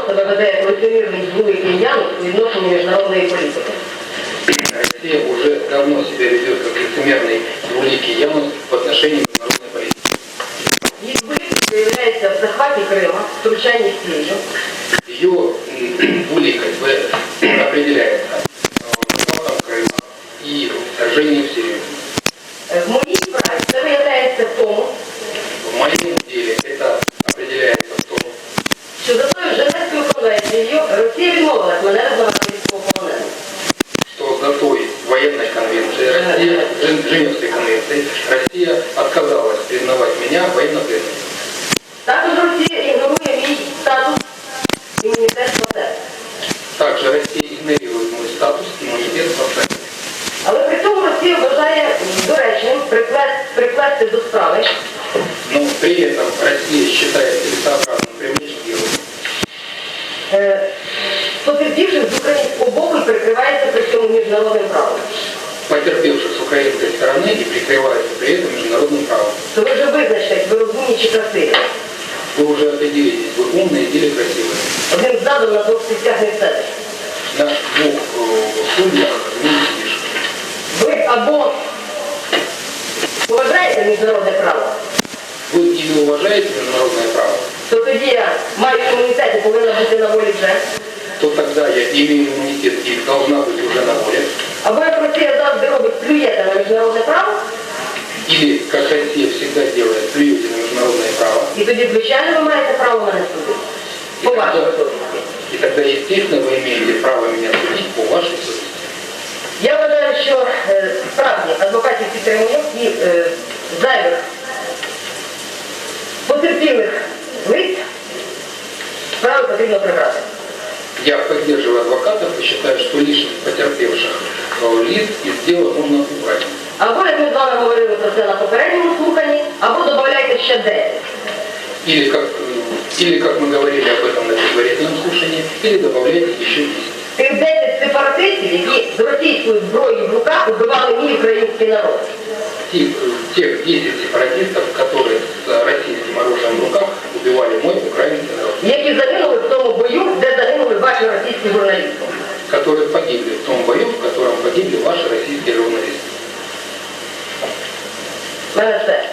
давно себе веде як лицемірний злий киянин у відношенні міжнародної політики. Россия уже давно себя ведет как лицемерный двуликий Янус в отношении международной политики. Її політика виявляється в захваті Крима, втручанні в Сирію, Ее м, двуликость э, определяется э, захватом Крыма и вторжением в Сирию. Е, В моїй справі це виявляється в тому, В моем деле это определяется в том, що Россия, Жен- Женевской конвенцией, Россия отказалась признавать меня военнопленным. Також Росія ігнорує мій статус імунітет процесу. Также Россия игнорирует мой статус иммунитет процесса. Але при цьому Росія вважає доречним приплет- приплести до справи Но при этом Россия считает целесообразным привлечь к делу е, потерпівших з українського боку і прикривається при цьому міжнародним стороны и прикрывается при этом международным правом. То ви вже визначтесь, ви розумні чи красиві. Вы уже определитесь, вы умные или красивые. Один задом на двох стільцях не сидиш. На двух э, судьях не сидишь. Ви або поважаєте міжнародне право, Вы или уважаете международное право, то тоді я маю імунітет і повинна бути на волі вже. то тогда я имею иммунитет и должна быть уже на воле. Або як Росія завжди робить, плюєте на міжнародне право, Или, как Россия всегда делает, плюете на международное право. і тоді, звичайно, ви маєте право мене судити. И По вашій тогда, совісті. и тогда, естественно, вы имеете право меня судить по вашей совести. Я вважаю, що е, справді адвокатів підтримую і е, зайвих потерпілих лиць справи потрібно прибрати. Я поддерживаю адвокатов и считаю, что лишних потерпевших э, лиц из дела нужно убрать. Або, як ми з вами говорили про це на попередньому слуханні, або додавайте ще 10. Или как, э, или как мы говорили об этом на предварительном слушании, или добавляйте еще 10. Тих 10 сепаратистів, які з російською зброєю в руках убивали мій український народ. Тех, э, тех 10 сепаратистов, которые с российским оружием в руках убивали мой украинский народ, які загинули в тому бою, де загинули ваші російські журналісти. которые погибли в том бою, В котором погибли